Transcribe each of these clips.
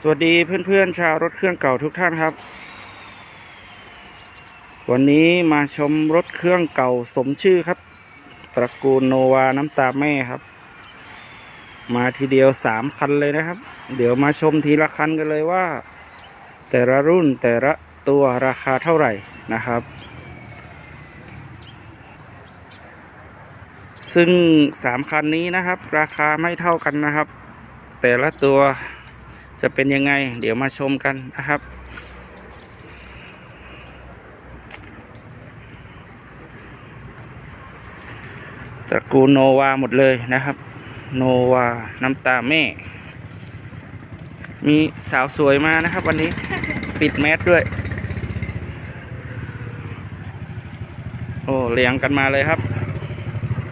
สวัสดีเพื่อนๆชาวรถเครื่องเก่าทุกท่านครับ วันนี้มาชมรถเครื่องเก่าสมชื่อครับ ตระกูลโนวาน้ำตาแม่ครับ มาทีเดียวสามคันเลยนะครับ เดี๋ยวมาชมทีละคันกันเลยว่า แต่ละรุ่นแต่ละตัวราคาเท่าไหร่นะครับ ซึ่งสามคันนี้นะครับ ราคาไม่เท่ากันนะครับ แต่ละตัว จะเป็นยังไง เดี๋ยวมาชมกันนะครับ ตระกูลโนวาหมดเลยนะครับ โนวา น้ำตาแม่ มีสาวสวยมานะครับ วันนี้ปิดแมสด้วย โอ้เลี้ยงกันมาเลยครับ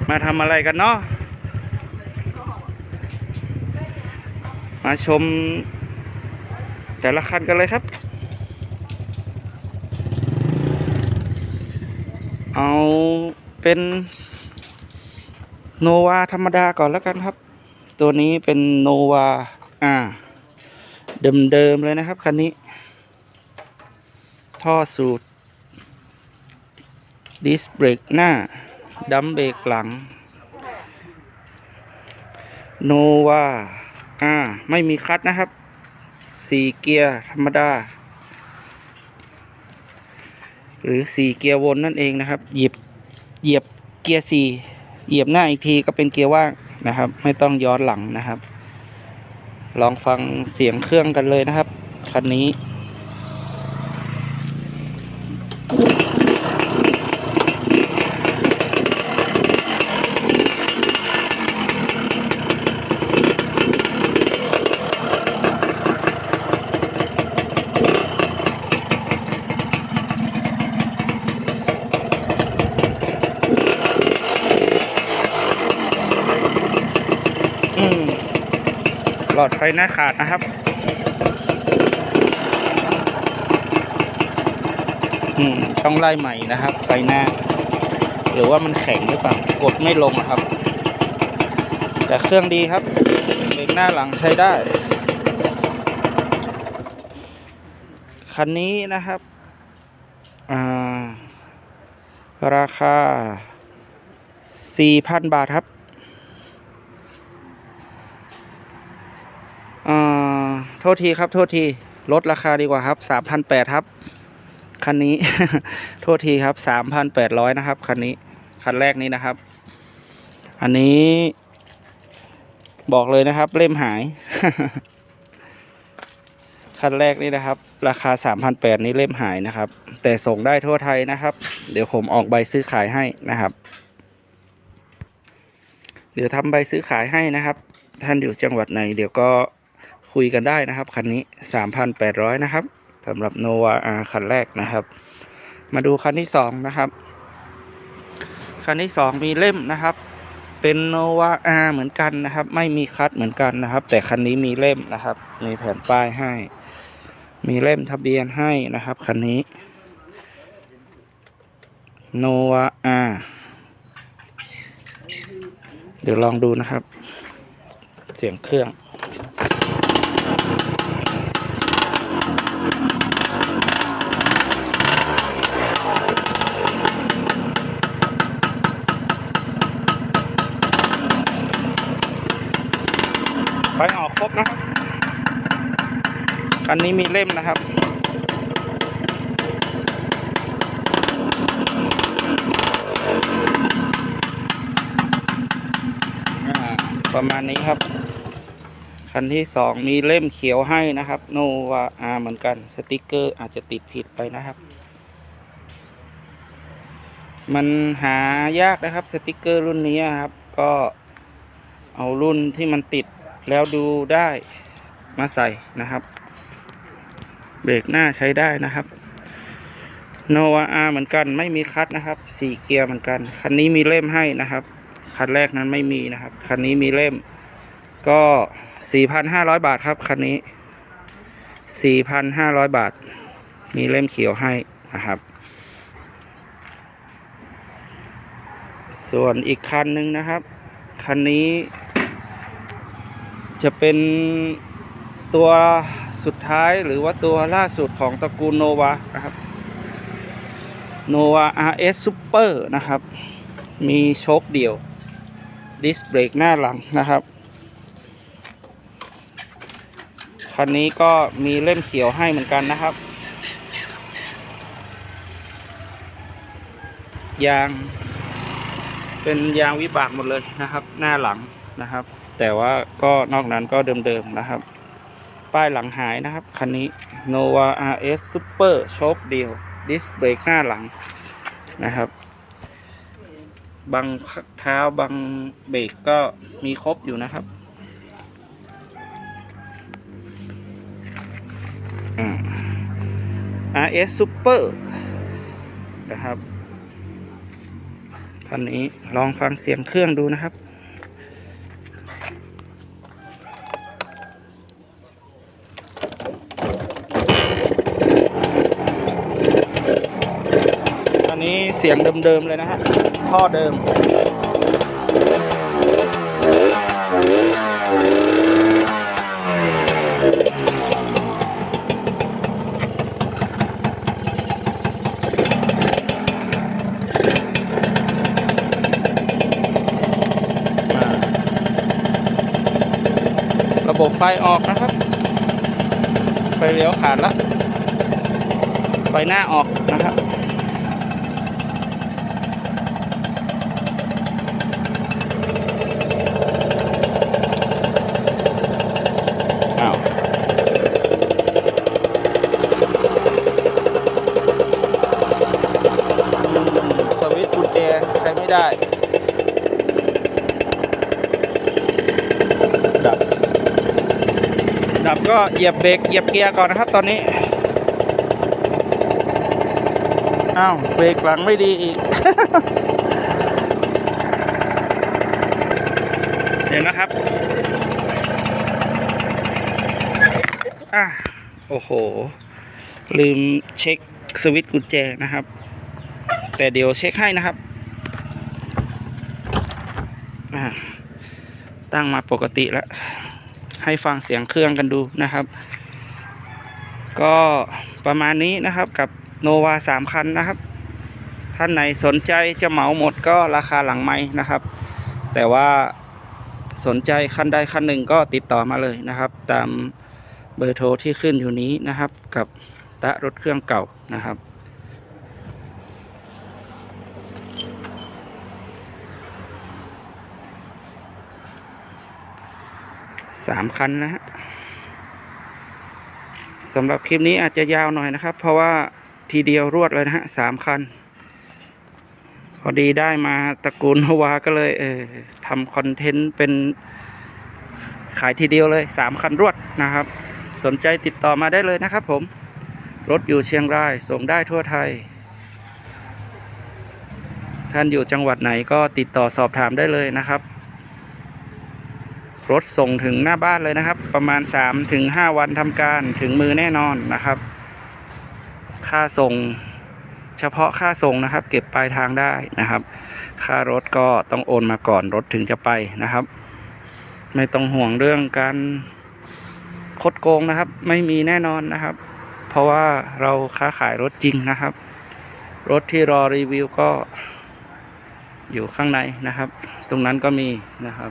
มาทำอะไรกันเนาะมาชม แต่ละคันกันเลยครับ เอาเป็นโนวาธรรมดาก่อนแล้วกันครับ ตัวนี้เป็นโนวาอ่า เดิมๆเลยนะครับ คันนี้ ท่อสูตรดิสเบรกหน้า ดัมเบรกหลัง โนวาอ่า ไม่มีคัดนะครับ สี่เกียร์ธรรมดา หรือสี่เกียร์วนนั่นเองนะครับ เหยียบเหยียบเกียร์สี่เหยียบหน้าอีกทีก็เป็นเกียร์ว่างนะครับ ไม่ต้องย้อนหลังนะครับ ลองฟังเสียงเครื่องกันเลยนะครับคันนี้ อดไฟหน้าขาดนะครับ อืม ต้องไล่ใหม่นะครับ ไฟหน้า หรือว่ามันแข็งหรือเปล่ากดไม่ลงนะครับ แต่เครื่องดีครับเบรกหน้าหลังใช้ได้ คันนี้นะครับ อ่า ราคา 4,000 บาทครับ อ่า โทษทีครับ โทษที ลดราคาดีกว่าครับ3,800ครับ คันนี้ โทษทีครับ3,800นแปดร้อยนะครับ คันนี้ คันแรกนี้นะครับ อันนี้ บอกเลยนะครับ เล่มหาย คันแรกนี้นะครับ ราคา3,800นี้เล่มหายนะครับ แต่ส่งได้ทั่วไทยนะครับ เดี๋ยวผมออกใบซื้อขายให้นะครับ เดี๋ยวทำใบซื้อขายให้นะครับ ท่านอยู่จังหวัดไหน เดี๋ยวก็ คุยกันได้นะครับ คันนี้ 3,800 นะครับสำหรับโนวาอาคันแรกนะครับ มาดูคันที่สองนะครับ คันที่สองมีเล่มนะครับ เป็นโนวาอาเหมือนกันนะครับ ไม่มีคัดเหมือนกันนะครับ แต่คันนี้มีเล่มนะครับ มีแผ่นป้ายให้ มีเล่มทะเบียนให้นะครับคันนี้โนวาอาเดี๋ยวลองดูนะครับ เสียงเครื่อง ไฟออกครบนะครับ คั นี้มีเล่มนะครับ ประมาณนี้ครับ คันที่สองมีเล่มเขียวให้นะครับ โนวาอาเหมือนกันสติกเกอร์อาจจะติดผิดไปนะครับ มันหายากนะครับสติกเกอร์รุ่นนี้ครับ ก็เอารุ่นที่มันติดแล้วดูได้มาใส่นะครับ เบรกหน้าใช้ได้นะครับโนวาอาเหมือนกันไม่มีคัดนะครับสี่เกียร์เหมือนกัน คันนี้มีเล่มให้นะครับ คันแรกนั้นไม่มีนะครับ คันนี้มีเล่ม ก็สี่พันห้าร้อยบาทครับ คันนี้สี่พันห้าร้อยบาท มีเล่มเขียวให้นะครับ ส่วนอีกคันหนึ่งนะครับ คันนี้จะเป็นตัว สุดท้ายหรือว่าตัวล่าสุดของตระกูลโนวานะครับโนวา RS Super นะครับ มีโชคเดี่ยว ดิสเบรกหน้าหลังนะครับ คันนี้ก็มีเล่มเขียวให้เหมือนกันนะครับ ยาง เป็นยางวิบากหมดเลยนะครับ หน้าหลังนะครับ แต่ว่าก็นอกนั้นก็เดิมๆนะครับ ป้ายหลังหายนะครับ คันนี้ Nova RS Super โชคเดียวดิสเบรกหน้าหลังนะครับ บังเท้าบังเบรกก็มีครบอยู่นะครับอ RS Super นะครับคันนี้ลองฟังเสียงเครื่องดูนะครับ อันนี้เสียงเดิมๆเลยนะฮะท่อเดิมระบบไฟออกนะครับ ไฟเลี้ยวขาดละไฟหน้าออกนะครับ อ้าว อืมสวิตช์กุญแจใช้ไม่ได้ ดับ ดับ ก็เหยียบเบรกเหยียบเกียร์ก่อนนะครับ ตอนนี้อ้าวเบรกหลังไม่ดีอีก เดี๋ยวนะครับอะโอ้โห ลืมเช็คสวิตช์กุญแจนะครับ แต่เดี๋ยวเช็คให้นะครับอ่าตั้งมาปกติแล้ว ให้ฟังเสียงเครื่องกันดูนะครับ ก็ประมาณนี้นะครับกับโนวาสามคันนะครับ ท่านไหนสนใจจะเหมาหมดก็ราคาหลังไม้นะครับ แต่ว่าสนใจคันใดคันหนึ่งก็ติดต่อมาเลยนะครับ ตามเบอร์โทรที่ขึ้นอยู่นี้นะครับ กับตะรถเครื่องเก่านะครับ สามคันนะฮะสำหรับคลิปนี้อาจจะยาวหน่อยนะครับ เพราะว่าทีเดียวรวดเลยนะฮะสามคัน พอดีได้มาตระกูลฮวาก็เลย เออทำคอนเทนต์เป็นขายทีเดียวเลยสามคันรวดนะครับ สนใจติดต่อมาได้เลยนะครับผมรถอยู่เชียงราย ส่งได้ทั่วไทย ท่านอยู่จังหวัดไหนก็ติดต่อสอบถามได้เลยนะครับ รถส่งถึงหน้าบ้านเลยนะครับ ประมาณ3ถึง5วันทำการถึงมือแน่นอนนะครับ ค่าส่งเฉพาะค่าส่งนะครับ เก็บปลายทางได้นะครับ ค่ารถก็ต้องโอนมาก่อนรถถึงจะไปนะครับ ไม่ต้องห่วงเรื่องการคดโกงนะครับ ไม่มีแน่นอนนะครับ เพราะว่าเราค้าขายรถจริงนะครับ รถที่รอรีวิวก็อยู่ข้างในนะครับ ตรงนั้นก็มีนะครับ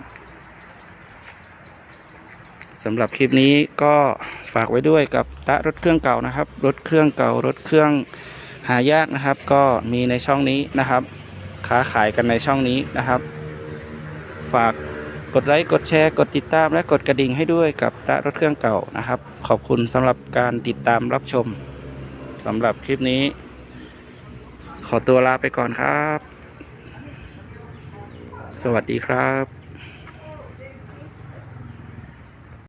สำหรับคลิปนี้ก็ฝากไว้ด้วยกับตะรถเครื่องเก่านะครับ รถเครื่องเก่ารถเครื่องหายากนะครับ ก็มีในช่องนี้นะครับ ค้าขายกันในช่องนี้นะครับ ฝากกดไลค์กดแชร์ กดติดตามและกดกระดิ่งให้ด้วยกับตะรถเครื่องเก่านะครับ ขอบคุณสำหรับการติดตามรับชมสำหรับคลิปนี้ ขอตัวลาไปก่อนครับ สวัสดีครับ